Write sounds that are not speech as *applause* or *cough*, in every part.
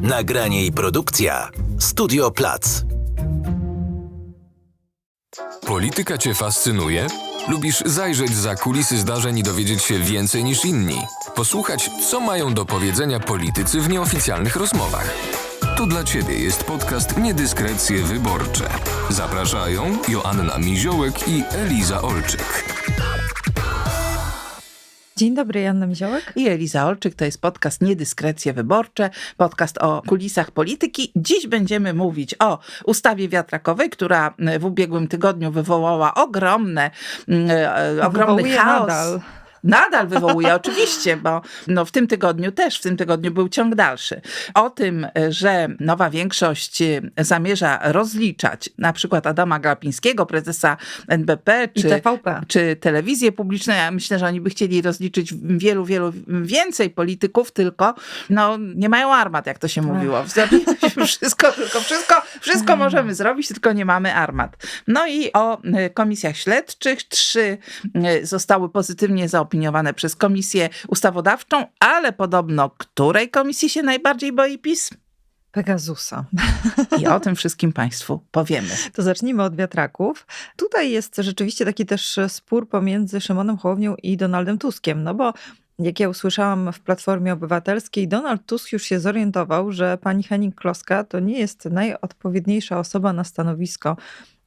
Nagranie i produkcja Studio Plac. Polityka Cię fascynuje? Lubisz zajrzeć za kulisy zdarzeń i dowiedzieć się więcej niż inni? Posłuchać, co mają do powiedzenia politycy w nieoficjalnych rozmowach? To dla Ciebie jest podcast Niedyskrecje Wyborcze. Zapraszają Joanna Miziołek i Eliza Olczyk. Dzień dobry, Janna Miziołek. I Eliza Olczyk, to jest podcast Niedyskrecje Wyborcze, podcast o kulisach polityki. Dziś będziemy mówić o ustawie wiatrakowej, która w ubiegłym tygodniu wywołała ogromne, mm, e, ogromny Wywołuje chaos. nadal. Nadal wywołuje, *laughs* oczywiście, bo no w tym tygodniu też, w tym tygodniu był ciąg dalszy. O tym, że nowa większość zamierza rozliczać na przykład Adama Glapińskiego, prezesa NBP, czy, czy telewizję publiczną. Ja myślę, że oni by chcieli rozliczyć wielu, wielu więcej polityków, tylko no, nie mają armat, jak to się mówiło. Zrobiliśmy *laughs* wszystko, tylko wszystko, wszystko możemy zrobić, tylko nie mamy armat. No i o y, komisjach śledczych. Trzy y, zostały pozytywnie zaopiniowane przez komisję ustawodawczą, ale podobno której komisji się najbardziej boi PiS? Pegasusa. I o tym wszystkim Państwu powiemy. To zacznijmy od wiatraków. Tutaj jest rzeczywiście taki też spór pomiędzy Szymonem Hołownią i Donaldem Tuskiem, no bo jak ja usłyszałam w Platformie Obywatelskiej, Donald Tusk już się zorientował, że pani Henning-Kloska to nie jest najodpowiedniejsza osoba na stanowisko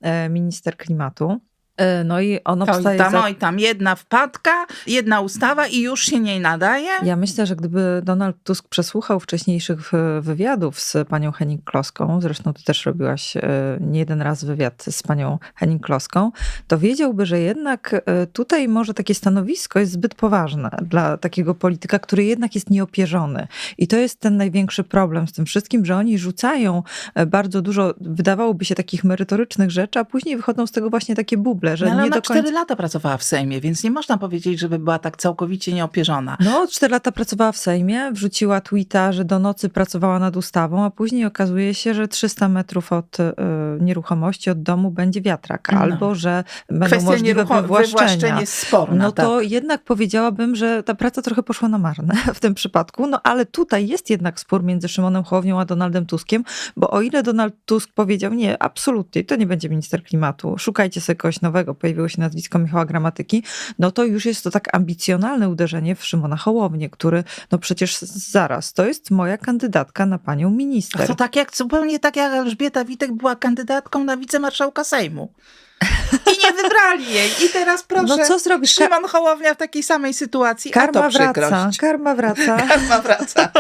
e, minister klimatu. E, No i on To i obstaje tam, za... oj, tam jedna wpadka, jedna ustawa i już się nie nadaje. Ja myślę, że gdyby Donald Tusk przesłuchał wcześniejszych e, wywiadów z panią Henning-Kloską, zresztą ty też robiłaś e, nie jeden raz wywiad z panią Henning-Kloską, to wiedziałby, że jednak tutaj może takie stanowisko jest zbyt poważne dla takiego polityka, który jednak jest nieopierzony. I to jest ten największy problem z tym wszystkim, że oni rzucają bardzo dużo, wydawałoby się takich merytorycznych rzeczy, a później wychodzą z tego właśnie takie buble, że No, ale nie ona do końca... cztery lata pracowała w Sejmie, więc nie można powiedzieć, żeby była tak całkowicie nieopierzona. No, cztery lata pracowała w Sejmie, wrzuciła tweeta, że do nocy pracowała nad ustawą, a później okazuje się, że 300 metrów od y, nieruchomości, od domu będzie wiatrak, No. albo że będą Kwestia możliwe wywłaszczenia. sporna. No to tak. jednak powiedziałabym, że ta praca trochę poszła na marne *laughs* w tym przypadku, no ale tutaj jest jednak spór między Szymonem Hołownią a Donaldem Tuskiem, bo o ile Donald Tusk powiedział, nie, absolutnie, to nie będzie minister klimatu, szukajcie sobie kogoś nowego, pojawiło się nazwisko Michała Gramatyki, no to już jest to tak ambicjonalne uderzenie w Szymona Hołownię, który, no przecież zaraz, to jest moja kandydatka na panią minister. To tak jak, zupełnie tak jak Elżbieta Witek była kandydatką na wicemarszałka Sejmu. I nie wybrali jej. I teraz proszę, No co zrobisz? Szymon Hołownia w takiej samej sytuacji, a to Karma wraca, przykrość. karma wraca. *laughs* Karma wraca.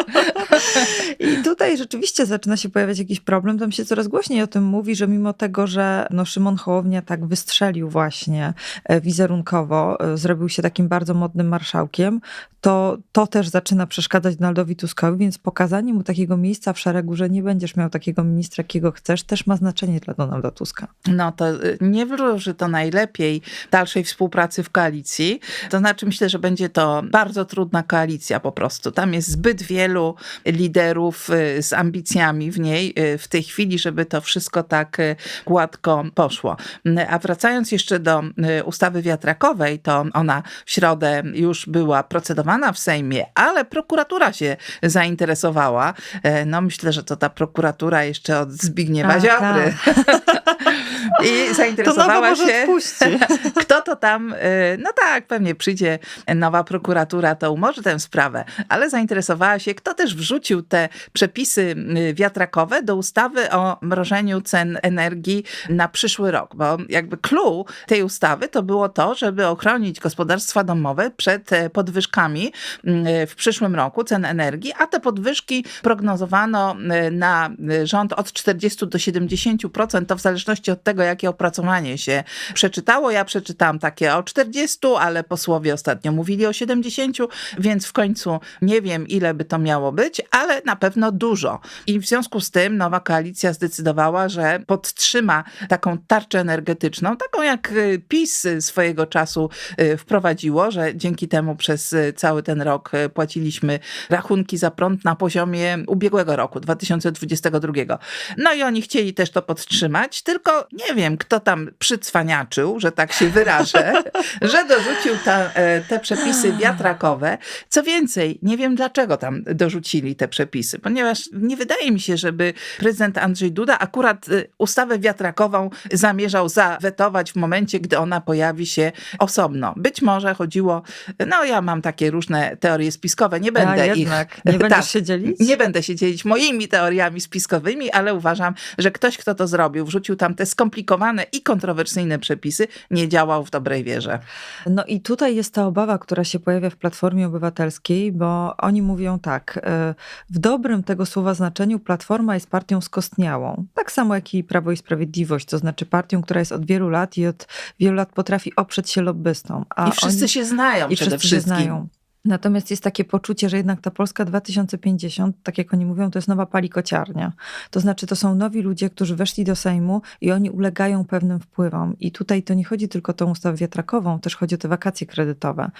*laughs* I tutaj rzeczywiście zaczyna się pojawiać jakiś problem. Tam się coraz głośniej o tym mówi, że mimo tego, że no Szymon Hołownia tak wystrzelił właśnie e, wizerunkowo, e, zrobił się takim bardzo modnym marszałkiem, to to też zaczyna przeszkadzać Donaldowi Tuskowi, więc pokazanie mu takiego miejsca w szeregu, że nie będziesz miał takiego ministra, jakiego chcesz, też ma znaczenie dla Donalda Tuska. No to y, nie wróży to najlepiej dalszej współpracy w koalicji. To znaczy myślę, że będzie to bardzo trudna koalicja po prostu. Tam jest zbyt wielu liderów y, z ambicjami w niej y, w tej chwili, żeby to wszystko tak y, gładko poszło. Y, A wracając jeszcze do ustawy wiatrakowej, to ona w środę już była procedowana w Sejmie, ale prokuratura się zainteresowała. E, No myślę, że to ta prokuratura jeszcze od Zbigniewa A, Ziobry. *laughs* *laughs* I zainteresowała się, *laughs* kto to tam, y, no tak, pewnie przyjdzie nowa prokuratura, to umorzy tę sprawę, ale zainteresowała się, kto też wrzucił te przepisy y, wiatrakowe do ustawy o mrożeniu cen energii na przyszły rok, bo jakby clue tej ustawy to było to, żeby ochronić gospodarstwa domowe przed e, podwyżkami y, w przyszłym roku cen energii, a te podwyżki prognozowano na rząd od 40 do 70%, to w zależności od tego, jakie opracowanie się przeczytało. Ja przeczytałam takie o 40, ale posłowie ostatnio mówili o 70, więc w końcu nie wiem, ile by to miało być, ale na pewno dużo. I w związku z tym nowa koalicja zdecydowała, że podtrzyma taką tarczę energetyczną, taką jak y, PiS swojego czasu y, wprowadziło, że dzięki temu przez y, cały ten rok płaciliśmy rachunki za prąd na poziomie ubiegłego roku, 2022. No i oni chcieli też to podtrzymać, tylko nie wiem, kto tam przycwaniaczył, że tak się wyrażę, *laughs* że dorzucił ta, e, te przepisy wiatrakowe. Co więcej, nie wiem dlaczego tam dorzucili te przepisy, ponieważ nie wydaje mi się, żeby prezydent Andrzej Duda akurat e, ustawę wiatrakową zamierzał zawetować w momencie, gdy ona pojawi się osobno. Być może chodziło, no ja mam takie różne teorie spiskowe, nie będę A ich... jednak, nie będziesz tak, się dzielić? Nie będę się dzielić moimi teoriami spiskowymi, ale uważam, że ktoś, kto to zrobił, wrzucił tam te skomplikowane i kontrowersyjne przepisy, nie działał w dobrej wierze. No i tutaj jest ta obawa, która się pojawia w Platformie Obywatelskiej, bo oni mówią tak, e, w dobrym tego słowa znaczeniu Platforma jest partią skostniałą. Tak samo jak i Prawo i Sprawiedliwość, to znaczy partią, która jest od wielu lat i od wielu lat potrafi oprzeć się lobbystom. I wszyscy oni, się znają i przede wszyscy się wszystkim. znają. Natomiast jest takie poczucie, że jednak ta Polska 2050, tak jak oni mówią, to jest nowa palikociarnia. To znaczy, to są nowi ludzie, którzy weszli do Sejmu i oni ulegają pewnym wpływom. I tutaj to nie chodzi tylko o tą ustawę wiatrakową, też chodzi o te wakacje kredytowe.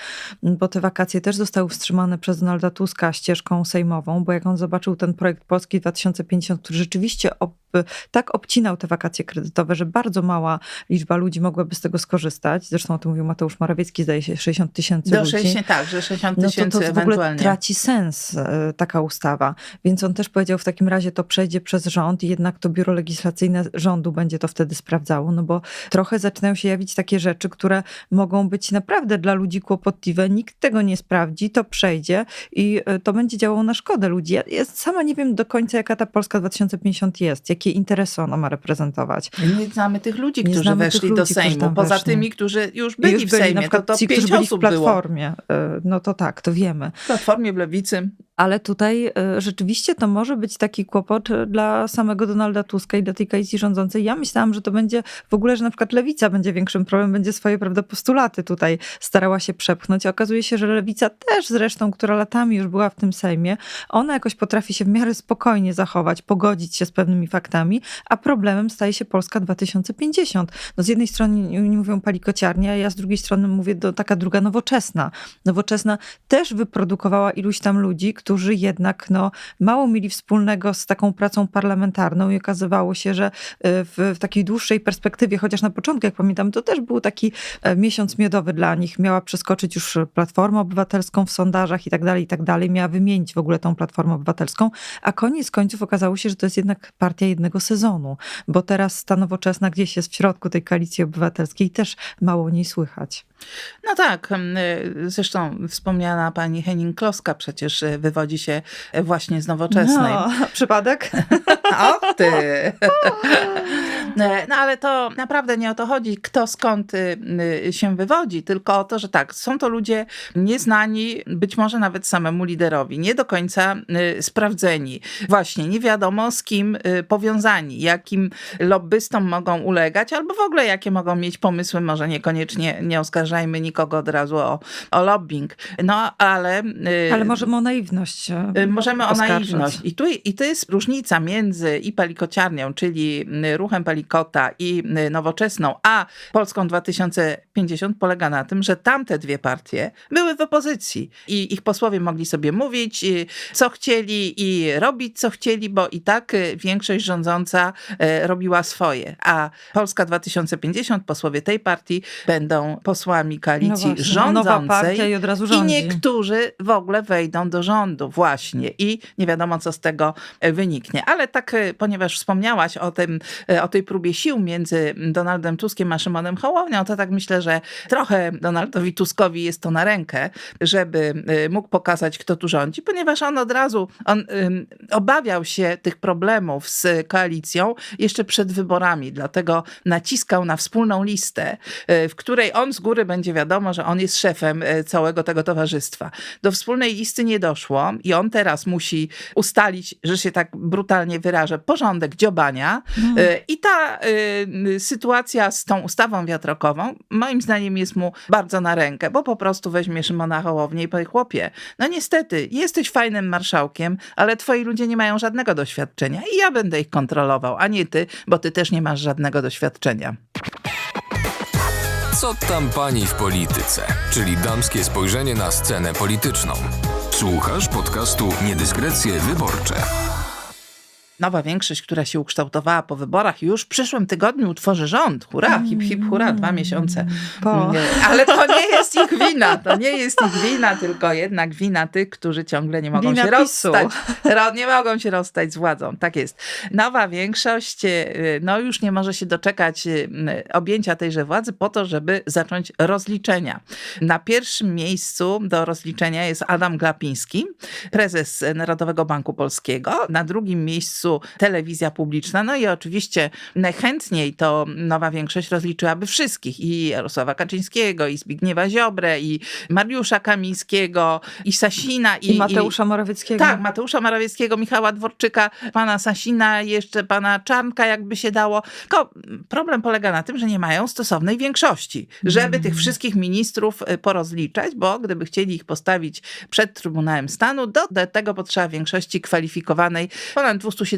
Bo te wakacje też zostały wstrzymane przez Donalda Tuska ścieżką sejmową, bo jak on zobaczył ten projekt Polski 2050, który rzeczywiście tak obcinał te wakacje kredytowe, że bardzo mała liczba ludzi mogłaby z tego skorzystać. Zresztą o tym mówił Mateusz Morawiecki, zdaje się 60 tysięcy Do ludzi 60, tak, że 60 no to, tysięcy to w ogóle traci sens e, taka ustawa. Więc on też powiedział, w takim razie to przejdzie przez rząd i jednak to biuro legislacyjne rządu będzie to wtedy sprawdzało, no bo trochę zaczynają się jawić takie rzeczy, które mogą być naprawdę dla ludzi kłopotliwe. Nikt tego nie sprawdzi, to przejdzie i e, to będzie działało na szkodę ludzi. Ja, ja sama nie wiem do końca, jaka ta Polska 2050 jest, jakie interesy ona ma reprezentować. Nie znamy tych ludzi, Nie którzy weszli ludzi, do Sejmu. Poza weszli. tymi, którzy już byli już w byli Sejmie, na to, to ci, pięć w osób było. Platformie. e, No to tak, to wiemy. W Platformie, w Lewicy. Ale tutaj y, rzeczywiście to może być taki kłopot y, dla samego Donalda Tuska i dla tej koalicji rządzącej. Ja myślałam, że to będzie w ogóle, że na przykład lewica będzie większym problemem, będzie swoje prawda, postulaty tutaj starała się przepchnąć. A okazuje się, że lewica też zresztą, która latami już była w tym Sejmie, ona jakoś potrafi się w miarę spokojnie zachować, pogodzić się z pewnymi faktami, a problemem staje się Polska 2050. No z jednej strony nie mówią palikociarnia, a ja z drugiej strony mówię do taka druga nowoczesna. Nowoczesna też wyprodukowała iluś tam ludzi, którzy jednak no, mało mieli wspólnego z taką pracą parlamentarną i okazywało się, że y, w, w takiej dłuższej perspektywie, chociaż na początku, jak pamiętam, to też był taki e, miesiąc miodowy dla nich. Miała przeskoczyć już Platformę Obywatelską w sondażach i tak dalej, i tak dalej. Miała wymienić w ogóle tą Platformę Obywatelską, a koniec końców okazało się, że to jest jednak partia jednego sezonu, bo teraz ta nowoczesna gdzieś jest w środku tej koalicji obywatelskiej, też mało o niej słychać. No tak, y, zresztą wspomniana pani Henning Kloska przecież y, wywodzi się y, właśnie z nowoczesnej. No, *laughs* przypadek? *laughs* O ty! No ale to naprawdę nie o to chodzi, kto skąd y, y, się wywodzi, tylko o to, że tak, są to ludzie nieznani, być może nawet samemu liderowi, nie do końca y, sprawdzeni. Właśnie, nie wiadomo z kim powiązani, jakim lobbystom mogą ulegać, albo w ogóle jakie mogą mieć pomysły, może niekoniecznie, nie oskarżajmy nikogo od razu o, o lobbying. No ale... Ale możemy o naiwność. E, Y, Możemy o oskarżyć. naiwność. I, tu, I to jest różnica między i palikociarnią, czyli y, ruchem palikota i y, nowoczesną, a Polską 2050 polega na tym, że tamte dwie partie były w opozycji i ich posłowie mogli sobie mówić, y, co chcieli i robić, co chcieli, bo i tak y, większość rządząca y, robiła swoje. A Polska 2050, posłowie tej partii będą posłami koalicji No właśnie, rządzącej. I od razu I niektórzy w ogóle wejdą do rządu właśnie i nie wiadomo, co z tego wyniknie. Ale tak, ponieważ wspomniałaś o, tym, o tej próbie sił między Donaldem Tuskiem a Szymonem Hołownią, to tak myślę, że trochę Donaldowi Tuskowi jest to na rękę, żeby e, mógł pokazać, kto tu rządzi, ponieważ on od razu on, ym, obawiał się tych problemów z koalicją jeszcze przed wyborami, dlatego naciskał na wspólną listę, e, w której on z góry będzie wiadomo, że on jest szefem e, całego tego towarzystwa. Do wspólnej listy nie doszło i on teraz musi ustalić, że się tak brutalnie wyrażę, porządek dziobania. E, I ta e, sytuacja z tą ustawą wiatrakową moim zdaniem jest mu bardzo na rękę, bo po prostu weźmie Szymona Hołownię i powie, chłopie, no niestety, jesteś fajnym marszałkiem, ale twoi ludzie nie mają żadnego doświadczenia i ja będę ich kontrolował, a nie ty, bo ty też nie masz żadnego doświadczenia. Co tam pani w polityce? Czyli damskie spojrzenie na scenę polityczną. Słuchasz podcastu Niedyskrecje Wyborcze. Nowa większość, która się ukształtowała po wyborach, już w przyszłym tygodniu utworzy rząd. Hurra, hip, hip, hurra, dwa miesiące. Po. Ale to nie jest ich wina, to nie jest ich wina, tylko jednak wina tych, którzy ciągle nie mogą Wina się PiSu. rozstać. Ro, nie mogą się rozstać z władzą, tak jest. Nowa większość y, no już nie może się doczekać y, objęcia tejże władzy po to, żeby zacząć rozliczenia. Na pierwszym miejscu do rozliczenia jest Adam Glapiński, prezes Narodowego Banku Polskiego. Na drugim miejscu telewizja publiczna. No i oczywiście najchętniej to nowa większość rozliczyłaby wszystkich. I Jarosława Kaczyńskiego, i Zbigniewa Ziobrę, i Mariusza Kamińskiego, i Sasina. I Mateusza Morawieckiego. Tak, Mateusza Morawieckiego, Michała Dworczyka, pana Sasina, jeszcze pana Czarnka, jakby się dało. Tylko problem polega na tym, że nie mają stosownej większości, żeby tych wszystkich ministrów y, porozliczać, bo gdyby chcieli ich postawić przed Trybunałem Stanu, do, do tego potrzeba większości kwalifikowanej ponad 270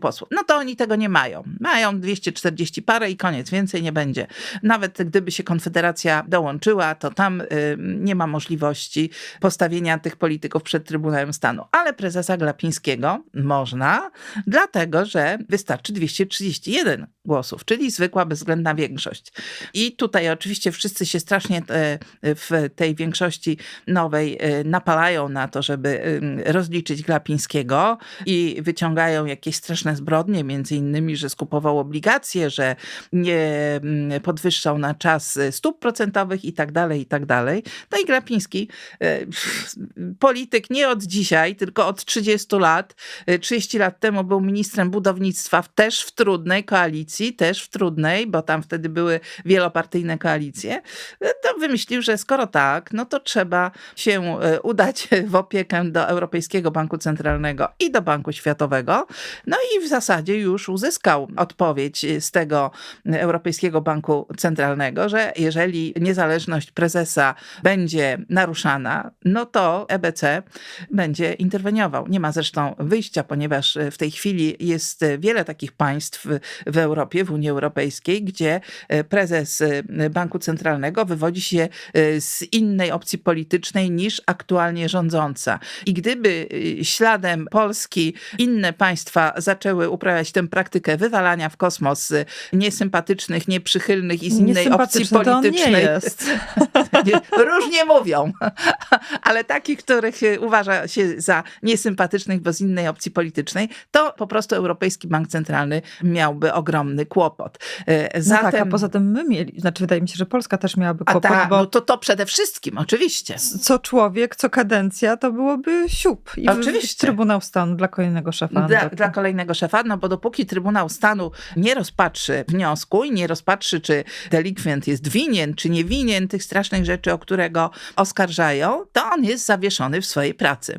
posłów. No to oni tego nie mają. Mają 240 parę i koniec, więcej nie będzie. Nawet gdyby się Konfederacja dołączyła, to tam y, nie ma możliwości postawienia tych polityków przed Trybunałem Stanu. Ale prezesa Glapińskiego można, dlatego że wystarczy 231 głosów, czyli zwykła bezwzględna większość. I tutaj oczywiście wszyscy się strasznie e, w tej większości nowej e, napalają na to, żeby rozliczyć Glapińskiego i wyciągają jakieś straszne zbrodnie, między innymi, że skupował obligacje, że nie mm, podwyższał na czas stóp procentowych i tak dalej, i tak dalej. No i Glapiński, e, *laughs* polityk nie od dzisiaj, tylko od 30 lat. E, 30 lat temu był ministrem budownictwa też w trudnej koalicji, też w trudnej, bo tam wtedy były wielopartyjne koalicje. E, To wymyślił, że skoro tak, no to trzeba się e, udać *laughs* w opiekę do Europejskiego Banku Centralnego i do Banku Światowego. No i w zasadzie już uzyskał odpowiedź z tego Europejskiego Banku Centralnego, że jeżeli niezależność prezesa będzie naruszana, no to EBC będzie interweniował. Nie ma zresztą wyjścia, ponieważ w tej chwili jest wiele takich państw w Europie, w Unii Europejskiej, gdzie prezes Banku Centralnego wywodzi się z innej opcji politycznej niż aktualnie rządząca. I gdyby śladem Polski inne państwa zaczęły uprawiać tę praktykę wywalania w kosmos niesympatycznych, nieprzychylnych i z innej opcji politycznej. *laughs* Różnie mówią, *laughs* ale takich, których e, uważa się za niesympatycznych, bo z innej opcji politycznej, to po prostu Europejski Bank Centralny miałby ogromny kłopot. E, No Zatem, tak, a poza tym my mieli, znaczy wydaje mi się, że Polska też miałaby a kłopot, tak, bo no to to przede wszystkim, oczywiście. co człowiek, co kadencja, to byłoby siup. I Oczywiście. Trybunał Stanu dla kolejnego szefa. NBP. Dla kolejnego szefa, no bo dopóki Trybunał Stanu nie rozpatrzy wniosku i nie rozpatrzy, czy delikwent jest winien, czy nie winien tych strasznych rzeczy, o które go oskarżają, to on jest zawieszony w swojej pracy.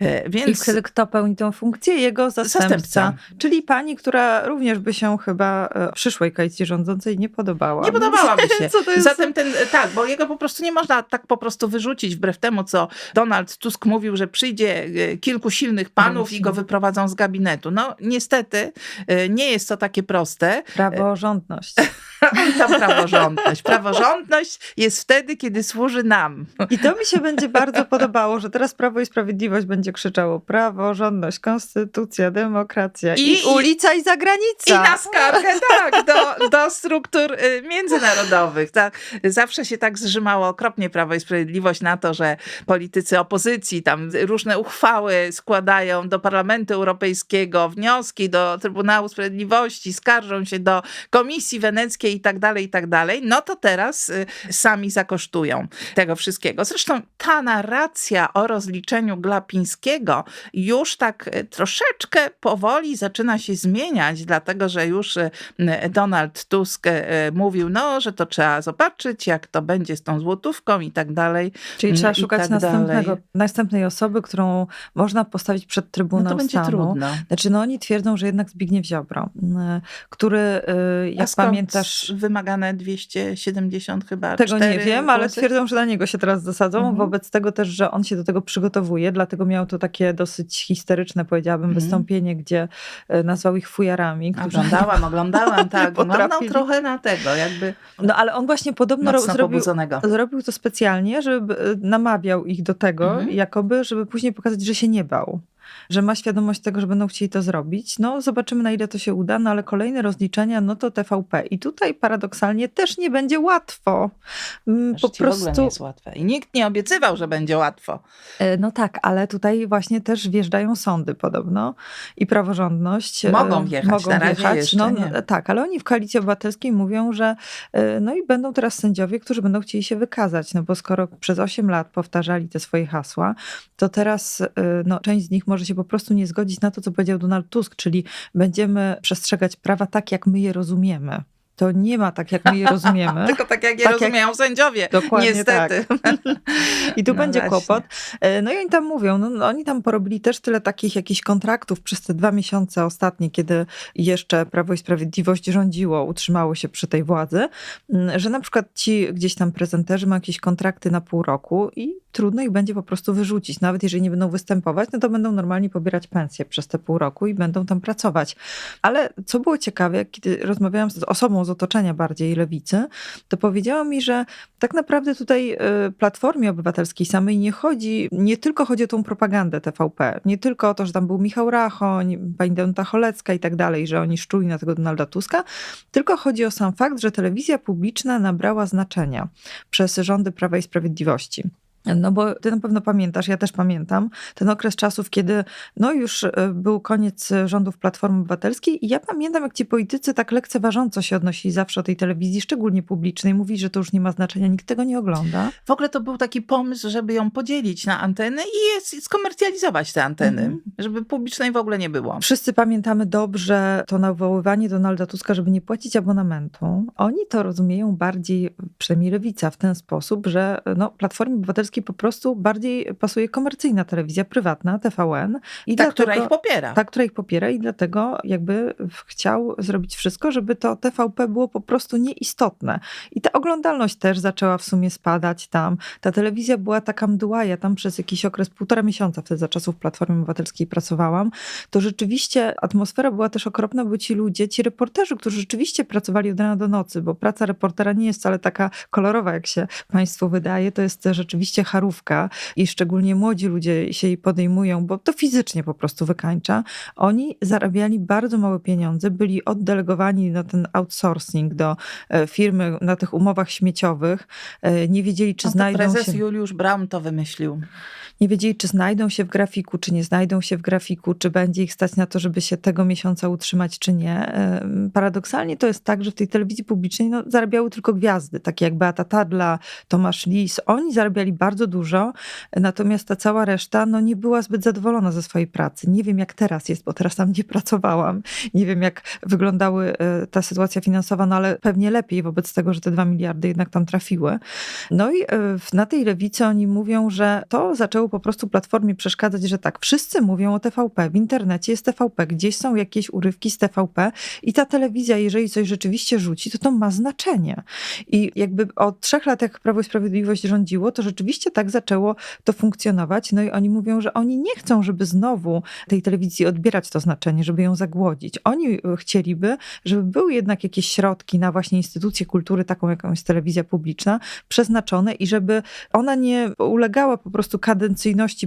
E, I Więc wtedy kto pełni tą funkcję? Jego zastępca. Zastępca. Czyli pani, która również by się chyba e, przyszłej koalicji rządzącej nie podobała. Nie podobałaby się. *laughs* Co to jest? Zatem ten, tak, bo jego po prostu nie można tak po prostu wyrzucić, wbrew temu, co Donald Tusk mówił, że przyjdzie e, kilku silnych panów i go wyprowadzą z gabinetu. No niestety e, nie jest to takie proste. Praworządność. *laughs* Ta praworządność. Praworządność jest wtedy, kiedy służy nam. I to mi się będzie bardzo podobało, że teraz Prawo i Sprawiedliwość będzie krzyczało praworządność, konstytucja, demokracja i, I- ulica i zagranica. I na skargę, tak, do, do struktur y, międzynarodowych. Zawsze się tak zrzymało okropnie Prawo i Sprawiedliwość na to, że politycy opozycji tam różne uchwały składają do Parlamentu Europejskiego, wnioski do Trybunału Sprawiedliwości, skarżą się do Komisji Weneckiej i tak dalej, i tak dalej. No to teraz y, sami zakosztują tego wszystkiego. Zresztą ta narracja o rozliczeniu Glapińskiego już tak y, troszeczkę powoli zaczyna się zmieniać, dlatego że już y, Donald Tusk mówił, no, że to trzeba zobaczyć, jak to będzie z tą złotówką i tak dalej. Czyli trzeba szukać tak następnego, dalej. następnej osoby, którą można postawić przed No Trybunał to będzie Stanu. trudno. Znaczy, no oni twierdzą, że jednak Zbigniew Ziobro, y, który, y, jak pamiętasz, wymagane 270 chyba tego nie wiem, ale głosy? twierdzą, że na niego się teraz zasadzą. Mhm. Wobec tego też, że on się do tego przygotowuje, dlatego miał to takie dosyć historyczne, powiedziałabym, Mhm. wystąpienie, gdzie y, nazwał ich fujarami. którzy- Oglądałam, oglądałam, *laughs* tak. Wyglądał potrafili. trochę na tego, jakby No ale on właśnie podobno zrobił, zrobił to specjalnie, żeby namawiał ich do tego, Mhm. jakoby, żeby później pokazać, że się nie bał. Że ma świadomość tego, że będą chcieli to zrobić. No zobaczymy na ile to się uda, no ale kolejne rozliczenia, no to TVP. I tutaj paradoksalnie też nie będzie łatwo. Mm, Po Życie w ogóle nie prostu jest łatwe. I nikt nie obiecywał, że będzie łatwo. E, No tak, ale tutaj właśnie też wjeżdżają sądy podobno i praworządność. e, Mogą wjechać, Mogą na wjechać. no, nie. no, tak, ale oni w Koalicji Obywatelskiej mówią, że e, no i będą teraz sędziowie, którzy będą chcieli się wykazać, no bo skoro przez 8 lat powtarzali te swoje hasła, to teraz e, no, część z nich może się po prostu nie zgodzić na to, co powiedział Donald Tusk, czyli będziemy przestrzegać prawa tak, jak my je rozumiemy. To nie ma tak, jak my je rozumiemy. *laughs* Tylko tak jak je Tak jak- rozumieją sędziowie. Dokładnie Niestety. *laughs* I tu No będzie właśnie. kłopot. E, No i oni tam mówią, no, no oni tam porobili też tyle takich jakichś kontraktów przez te dwa miesiące ostatnie, kiedy jeszcze Prawo i Sprawiedliwość rządziło, utrzymało się przy tej władzy, że na przykład ci gdzieś tam prezenterzy mają jakieś kontrakty na pół roku i trudno ich będzie po prostu wyrzucić. Nawet jeżeli nie będą występować, no to będą normalnie pobierać pensję przez te pół roku i będą tam pracować. Ale co było ciekawe, kiedy rozmawiałam z osobą z otoczenia bardziej lewicy, to powiedziała mi, że tak naprawdę tutaj y, Platformie Obywatelskiej samej nie chodzi, nie tylko chodzi o tą propagandę TVP, nie tylko o to, że tam był Michał Rachoń, pani Danuta Cholecka i tak dalej, że oni szczuli na tego Donalda Tuska, tylko chodzi o sam fakt, że telewizja publiczna nabrała znaczenia przez rządy Prawa i Sprawiedliwości. No bo ty na pewno pamiętasz, ja też pamiętam, ten okres czasów, kiedy no już y, był koniec rządów Platformy Obywatelskiej i ja pamiętam, jak ci politycy tak lekceważąco się odnosili zawsze o tej telewizji, szczególnie publicznej, mówili, że to już nie ma znaczenia, nikt tego nie ogląda. W ogóle to był taki pomysł, żeby ją podzielić na anteny i skomercjalizować te anteny, Mhm. żeby publicznej w ogóle nie było. Wszyscy pamiętamy dobrze to nawoływanie Donalda Tuska, żeby nie płacić abonamentu. Oni to rozumieją bardziej, przynajmniej lewica, w ten sposób, że no, Platformie Obywatelskiej po prostu bardziej pasuje komercyjna telewizja prywatna, TVN. I Ta, dlatego, która ich popiera. Ta, która ich popiera i dlatego jakby chciał zrobić wszystko, żeby to TVP było po prostu nieistotne. I ta oglądalność też zaczęła w sumie spadać tam. Ta telewizja była taka mdła, ja tam przez jakiś okres, półtora miesiąca wtedy za czasów Platformy Obywatelskiej pracowałam, to rzeczywiście atmosfera była też okropna, bo ci ludzie, ci reporterzy, którzy rzeczywiście pracowali od rana do nocy, bo praca reportera nie jest wcale taka kolorowa, jak się Państwu wydaje, to jest rzeczywiście charówka i szczególnie młodzi ludzie się jej podejmują, bo to fizycznie po prostu wykańcza. Oni zarabiali bardzo małe pieniądze, byli oddelegowani na ten outsourcing do e, firmy na tych umowach śmieciowych, E, nie wiedzieli, czy No to znajdą prezes się Juliusz Braun to wymyślił. Nie wiedzieli, czy znajdą się w grafiku, czy nie znajdą się w grafiku, czy będzie ich stać na to, żeby się tego miesiąca utrzymać, czy nie. Paradoksalnie to jest tak, że w tej telewizji publicznej no, zarabiały tylko gwiazdy, takie jak Beata Tadla, Tomasz Lis. Oni zarabiali bardzo dużo, natomiast ta cała reszta no, nie była zbyt zadowolona ze swojej pracy. Nie wiem, jak teraz jest, bo teraz tam nie pracowałam. Nie wiem, jak wyglądały e, ta sytuacja finansowa, no ale pewnie lepiej wobec tego, że te dwa miliardy jednak tam trafiły. No i e, na tej lewicy oni mówią, że to zaczęło po prostu Platformie przeszkadzać, że tak, wszyscy mówią o TVP, w internecie jest TVP, gdzieś są jakieś urywki z TVP i ta telewizja, jeżeli coś rzeczywiście rzuci, to to ma znaczenie. I jakby od trzech lat, jak Prawo i Sprawiedliwość rządziło, to rzeczywiście tak zaczęło to funkcjonować. No i oni mówią, że oni nie chcą, żeby znowu tej telewizji odbierać to znaczenie, żeby ją zagłodzić. Oni e, chcieliby, żeby były jednak jakieś środki na właśnie instytucję kultury, taką jaką jest telewizja publiczna, przeznaczone i żeby ona nie ulegała po prostu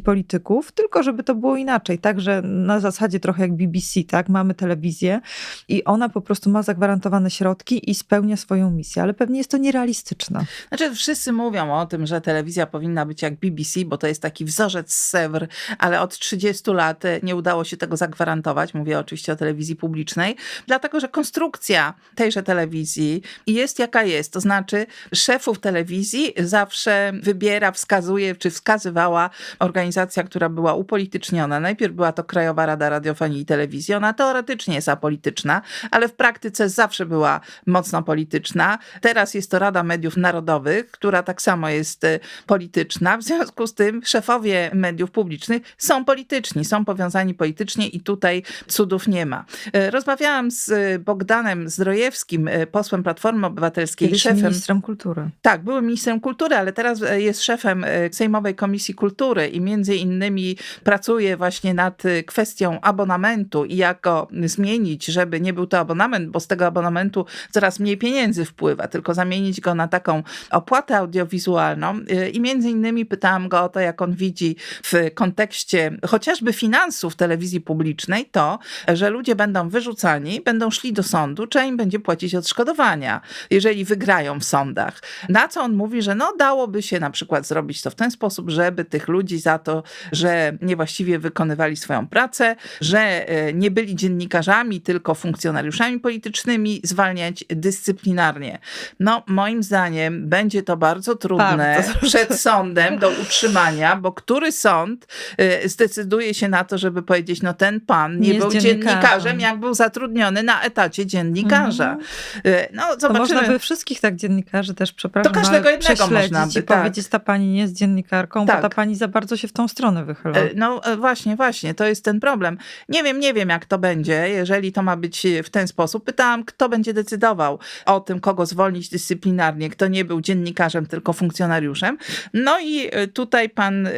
polityków, tylko żeby to było inaczej, tak, że na zasadzie trochę jak BBC, tak, mamy telewizję i ona po prostu ma zagwarantowane środki i spełnia swoją misję, ale pewnie jest to nierealistyczne. Znaczy, wszyscy mówią o tym, że telewizja powinna być jak BBC, bo to jest taki wzorzec Sewr, ale od 30 lat e, nie udało się tego zagwarantować. Mówię oczywiście o telewizji publicznej, dlatego że konstrukcja tejże telewizji jest jaka jest. To znaczy, szefów telewizji zawsze wybiera, wskazuje, czy wskazywała organizacja, która była upolityczniona. Najpierw była to Krajowa Rada Radiofonii i Telewizji. Ona teoretycznie jest apolityczna, ale w praktyce zawsze była mocno polityczna. Teraz jest to Rada Mediów Narodowych, która tak samo jest e, polityczna. W związku z tym szefowie mediów publicznych są polityczni, są powiązani politycznie i tutaj cudów nie ma. E, Rozmawiałam z e, Bogdanem Zdrojewskim, posłem Platformy Obywatelskiej, Kiedyś szefem ministrem kultury. tak, były ministrem kultury, ale teraz jest szefem Sejmowej Komisji Kultury kultury i między innymi pracuje właśnie nad y, kwestią abonamentu i jak go zmienić, żeby nie był to abonament, bo z tego abonamentu coraz mniej pieniędzy wpływa, tylko zamienić go na taką opłatę audiowizualną. Y, I między innymi pytałam go o to, jak on widzi w kontekście chociażby finansów telewizji publicznej to, że ludzie będą wyrzucani, będą szli do sądu, trzeba im będzie płacić odszkodowania, jeżeli wygrają w sądach. Na co on mówi, że no dałoby się na przykład zrobić to w ten sposób, żeby tych ludzi za to, że niewłaściwie wykonywali swoją pracę, że e, nie byli dziennikarzami, tylko funkcjonariuszami politycznymi, zwalniać dyscyplinarnie. No, moim zdaniem będzie to bardzo trudne Bardzo przed sądem do utrzymania, bo który sąd e, zdecyduje się na to, żeby powiedzieć, no ten pan nie, Nie był dziennikarzem. jak był zatrudniony na etacie dziennikarza. E, No, To zobaczymy. można by wszystkich tak dziennikarzy też, przepraszam, To każdego jednego można by, i tak. powiedzieć, ta pani nie jest dziennikarką, Tak. bo ta pani za bardzo się w tą stronę wychyla. E, No e, właśnie, właśnie, to jest ten problem. Nie wiem, nie wiem jak to będzie, jeżeli to ma być e, w ten sposób. Pytałam, kto będzie decydował o tym, kogo zwolnić dyscyplinarnie, kto nie był dziennikarzem, tylko funkcjonariuszem. No i tutaj pan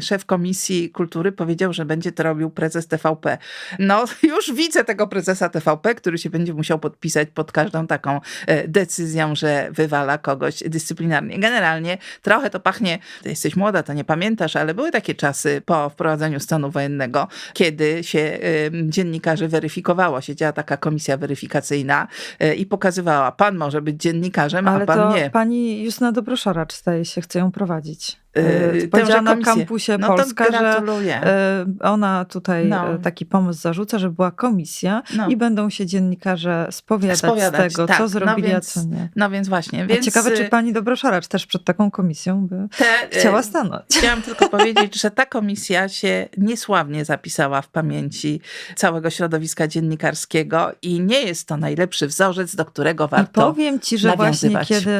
szef Komisji Kultury powiedział, że będzie to robił prezes TVP. No *laughs* już widzę tego prezesa TVP, który się będzie musiał podpisać pod każdą taką decyzją, że wywala kogoś dyscyplinarnie. Generalnie trochę to pachnie, jesteś młoda, to nie pamiętasz, ale były takie czasy po wprowadzeniu stanu wojennego, kiedy się dziennikarzy weryfikowało. Siedziała taka komisja weryfikacyjna y, i pokazywała, pan może być dziennikarzem, Ale a pan to nie. pani Justyna Dobroszoracz staje się, chce ją prowadzić. Yy, Powiedziała na kampusie No Polska, że e, ona tutaj No. taki pomysł zarzuca, że była komisja No. i będą się dziennikarze spowiadać, Spowiadać, z tego, tak. co No zrobili, więc- a co nie. No więc właśnie. Więc ciekawe, czy y, pani Dobroszoracz też przed taką komisją by te, y, chciała stanąć. Chciałam tylko powiedzieć, że ta komisja się niesławnie zapisała w pamięci całego środowiska dziennikarskiego i nie jest to najlepszy wzorzec, do którego I warto powiem ci, że właśnie kiedy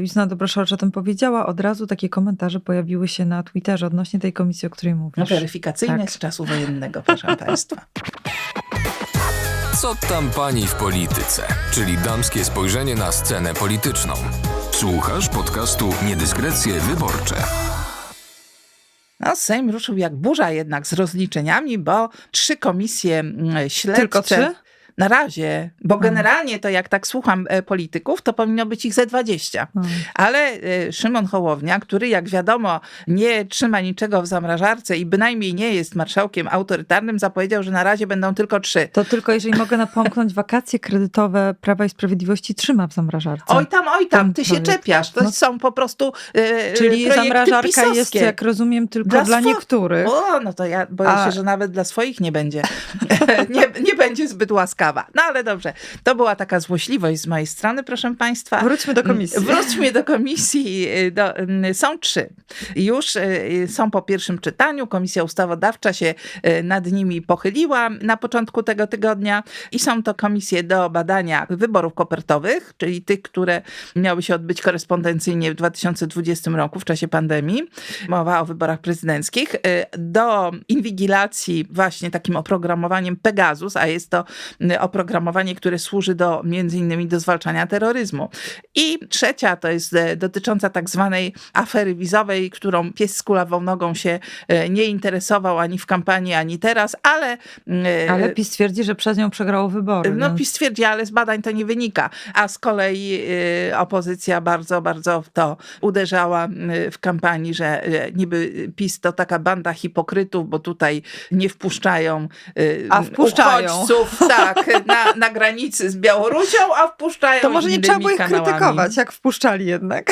Justyna Dobroszoracz o tym powiedziała, od razu takie komentarze pojawiły się na Twitterze odnośnie tej komisji, o której No, mówisz. weryfikacyjne Tak. z czasu wojennego, proszę Państwa. Co tam pani w polityce? Czyli damskie spojrzenie na scenę polityczną. Słuchasz podcastu Niedyskrecje Wyborcze. No, Sejm ruszył jak burza jednak z rozliczeniami, bo trzy komisje mm, śledcze... Tylko trzy? Na razie, bo generalnie to jak tak słucham e, polityków, to powinno być ich ze 20. No. Ale e, Szymon Hołownia, który jak wiadomo nie trzyma niczego w zamrażarce i bynajmniej nie jest marszałkiem autorytarnym, zapowiedział, że na razie będą tylko trzy. To tylko jeżeli mogę napomknąć, *laughs* wakacje kredytowe Prawa i Sprawiedliwości trzyma w zamrażarce. Oj tam, oj tam, ty się czepiasz. To No. są po prostu e, Czyli zamrażarka jest, jak rozumiem, tylko Dla niektórych. O, no to ja boję A- się, że nawet dla swoich nie będzie. *laughs* nie, nie będzie zbyt łaskawa. No ale dobrze. To była taka złośliwość z mojej strony, proszę Państwa. Wróćmy do komisji. Wróćmy do komisji. Do, są trzy. Już y, są po pierwszym czytaniu. Komisja Ustawodawcza się y, nad nimi pochyliła na początku tego tygodnia i są to komisje do badania wyborów kopertowych, czyli tych, które miały się odbyć korespondencyjnie w 2020 roku w czasie pandemii. Mowa o wyborach prezydenckich. Y, Do inwigilacji właśnie takim oprogramowaniem Pegasus, a jest to y, oprogramowanie, które służy do między innymi do zwalczania terroryzmu. I trzecia to jest e, dotycząca tak zwanej afery wizowej, którą pies z kulawą nogą się e, nie interesował ani w kampanii, ani teraz, ale... e, Ale PiS twierdzi, że przez nią przegrało wybory. no, więc- PiS twierdzi, ale z badań to nie wynika. A z kolei opozycja bardzo, bardzo w to uderzała w kampanii, że niby PiS to taka banda hipokrytów, bo tutaj nie wpuszczają A wpuszczają. uchodźców tak, na, na granicy z Białorusią, a wpuszczają To może nie trzeba było ich kanałami. krytykować, jak wpuszczali jednak.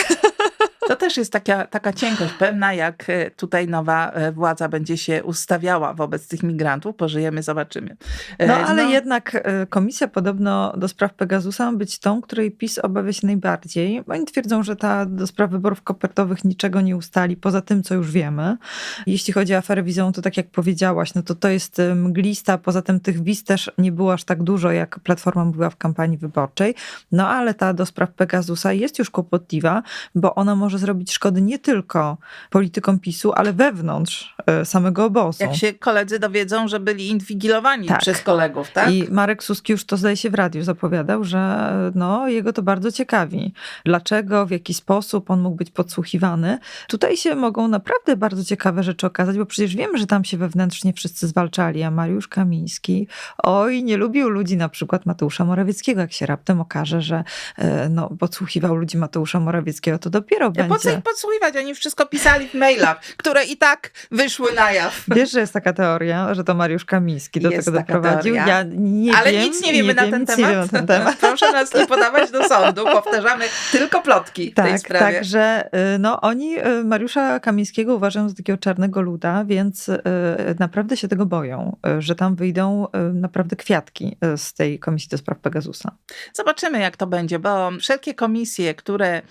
To też jest taka, taka cienkość pewna, jak e, tutaj nowa e, władza będzie się ustawiała wobec tych migrantów. Pożyjemy, zobaczymy. E, No ale jednak e, komisja podobno do spraw Pegasusa ma być tą, której PiS obawia się najbardziej. Oni twierdzą, że ta do spraw wyborów kopertowych niczego nie ustali, poza tym, co już wiemy. Jeśli chodzi o aferę wizową, to tak jak powiedziałaś, no to to jest mglista, poza tym tych wiz też nie było aż tak dużo, jak Platforma mówiła w kampanii wyborczej. No ale ta do spraw Pegasusa jest już kłopotliwa, bo ona może może zrobić szkody nie tylko politykom PiSu, ale wewnątrz e, samego obozu. Jak się koledzy dowiedzą, że byli inwigilowani Tak. przez kolegów, tak? I Marek Suski już to zdaje się w radiu zapowiadał, że no, jego to bardzo ciekawi. Dlaczego, w jaki sposób on mógł być podsłuchiwany. Tutaj się mogą naprawdę bardzo ciekawe rzeczy okazać, bo przecież wiemy, że tam się wewnętrznie wszyscy zwalczali, a Mariusz Kamiński, oj, nie lubił ludzi, na przykład Mateusza Morawieckiego. Jak się raptem okaże, że e, no, podsłuchiwał ludzi Mateusza Morawieckiego, to dopiero Ja po co ich podsłuchiwać? Oni wszystko pisali w mailach, które i tak wyszły na jaw. Wiesz, że jest taka teoria, że to Mariusz Kamiński do Jest tego doprowadził. teoria. Ja nie Ale wiem, nic nie wiemy na wiem, ten nic temat. Nie wiem na ten temat. *laughs* Proszę nas nie podawać do sądu. Powtarzamy tylko plotki w tej Tak, sprawie. tak, że y, no, oni y, Mariusza Kamińskiego uważają za takiego czarnego luda, więc y, naprawdę się tego boją, że tam wyjdą naprawdę kwiatki z tej Komisji do Spraw Pegasusa. Zobaczymy, jak to będzie, bo wszelkie komisje, które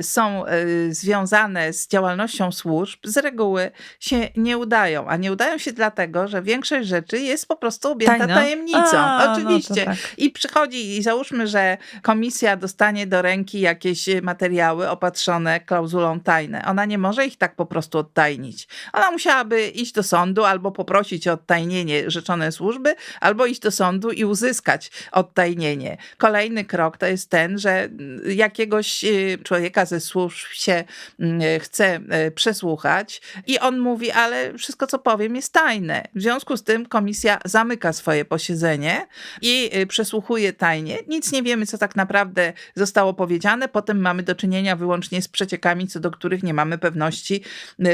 są związane z działalnością służb, z reguły się nie udają. A nie udają się dlatego, że większość rzeczy jest po prostu objęta Tajna? tajemnicą. A, no Oczywiście. tak. I przychodzi, i załóżmy, że komisja dostanie do ręki jakieś materiały opatrzone klauzulą tajne. Ona nie może ich tak po prostu odtajnić. Ona musiałaby iść do sądu albo poprosić o odtajnienie rzeczone służby, albo iść do sądu i uzyskać odtajnienie. Kolejny krok to jest ten, że jakiegoś y, człowieka ze służb się mm, chce y, przesłuchać i on mówi, ale wszystko co powiem jest tajne. W związku z tym komisja zamyka swoje posiedzenie i y, przesłuchuje tajnie. Nic nie wiemy, co tak naprawdę zostało powiedziane. Potem mamy do czynienia wyłącznie z przeciekami, co do których nie mamy pewności,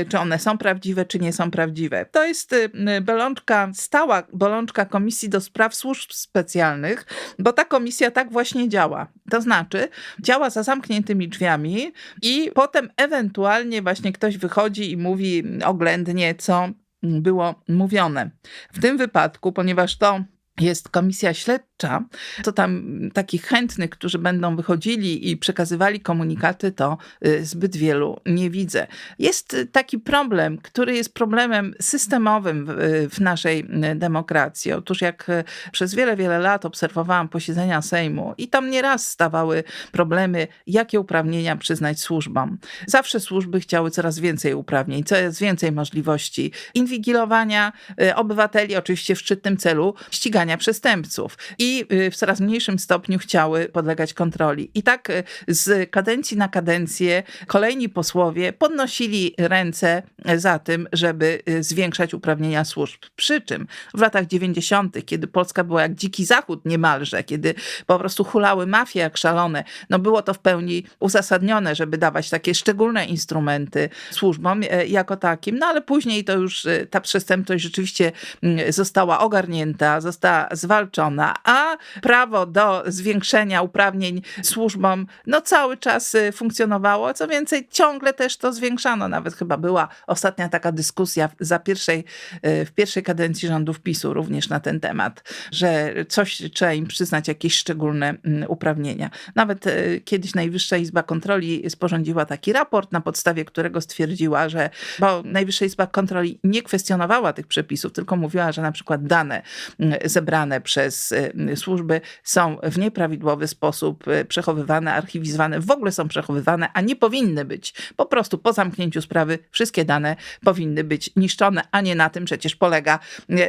czy one są prawdziwe, czy nie są prawdziwe. To jest bolączka, stała bolączka Komisji do Spraw Służb Specjalnych, bo ta komisja tak właśnie działa. To znaczy, działa za zamkniętymi drzwiami i potem ewentualnie właśnie ktoś wychodzi i mówi oględnie, co było mówione. W tym wypadku, ponieważ to jest komisja śledcza, to tam takich chętnych, którzy będą wychodzili i przekazywali komunikaty, to y, zbyt wielu nie widzę. Jest y, taki problem, który jest problemem systemowym w, y, w naszej demokracji. Otóż jak przez wiele, wiele lat obserwowałam posiedzenia Sejmu i tam nieraz stawały problemy, jakie uprawnienia przyznać służbom. Zawsze służby chciały coraz więcej uprawnień, coraz więcej możliwości inwigilowania obywateli, oczywiście w szczytnym celu ścigania przestępców. I y, w coraz mniejszym stopniu chciały podlegać kontroli. I tak y, z kadencji na kadencję kolejni posłowie podnosili ręce za tym, żeby y, zwiększać uprawnienia służb. Przy czym w latach 90., kiedy Polska była jak dziki zachód niemalże, kiedy po prostu hulały mafie jak szalone, no było to w pełni uzasadnione, żeby dawać takie szczególne instrumenty służbom e, jako takim, no ale później to już ta przestępczość rzeczywiście mm, została ogarnięta, została zwalczona, a prawo do zwiększenia uprawnień służbom no cały czas e, funkcjonowało. Co więcej, ciągle też to zwiększano. Nawet chyba była ostatnia taka dyskusja za pierwszej, e, w pierwszej kadencji rządów PiSu również na ten temat, że coś trzeba im przyznać, jakieś szczególne mm, uprawnienia. Nawet e, kiedyś Najwyższa Izba Kontroli sporządziła taki raport, na podstawie którego stwierdziła, że bo Najwyższa Izba Kontroli nie kwestionowała tych przepisów, tylko mówiła, że na przykład dane mm, zebrane przez e, służby są w nieprawidłowy sposób e, przechowywane, archiwizowane, w ogóle są przechowywane, a nie powinny być. Po prostu po zamknięciu sprawy wszystkie dane powinny być niszczone, a nie na tym przecież polega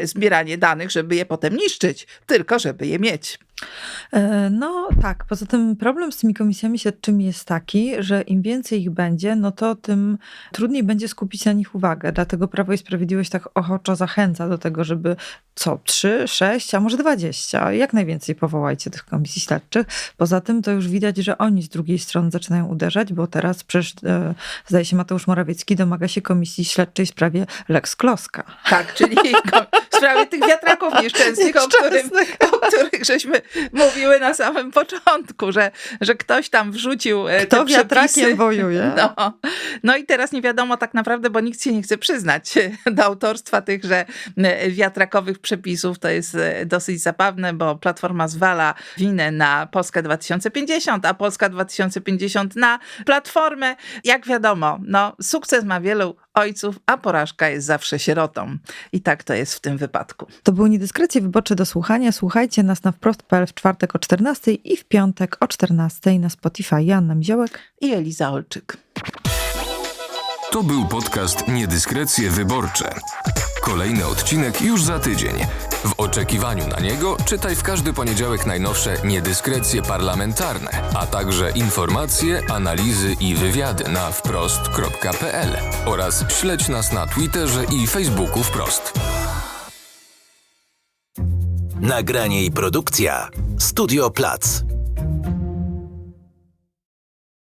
zbieranie danych, żeby je potem niszczyć, tylko żeby je mieć. E, No tak, poza tym problem z tymi komisjami śledczymi jest taki, że im więcej ich będzie, no to tym trudniej będzie skupić na nich uwagę. Dlatego Prawo i Sprawiedliwość tak ochoczo zachęca do tego, żeby co, trzy, sześć, a może dwadzieścia, jak najwięcej powołajcie tych komisji śledczych. Poza tym to już widać, że oni z drugiej strony zaczynają uderzać, bo teraz przecież e, zdaje się Mateusz Morawiecki domaga się komisji śledczej w sprawie Lex Kloska. Tak, czyli *laughs* sprawie tych wiatraków nieszczęsnych, o, którym, o których żeśmy mówiły na samym początku, że, że ktoś tam wrzucił e, Kto te wiatrakiem wojuje? No. no i teraz nie wiadomo tak naprawdę, bo nikt się nie chce przyznać *laughs* do autorstwa tychże wiatrakowych przepisów. To jest e, dosyć zabawne, bo Platforma zwala winę na Polskę 2050, a Polska 2050 na Platformę. Jak wiadomo, no, sukces ma wielu ojców, a porażka jest zawsze sierotą. I tak to jest w tym wypadku. To były niedyskrecje wyborcze do słuchania. Słuchajcie nas na wprost.pl w czwartek o 14 i w piątek o 14 na Spotify. Joanna Miziołek. I Eliza Olczyk. To był podcast Niedyskrecje Wyborcze. Kolejny odcinek już za tydzień. W oczekiwaniu na niego czytaj w każdy poniedziałek najnowsze niedyskrecje parlamentarne, a także informacje, analizy i wywiady na wprost.pl oraz śledź nas na Twitterze i Facebooku wprost. Nagranie i produkcja Studio Plac.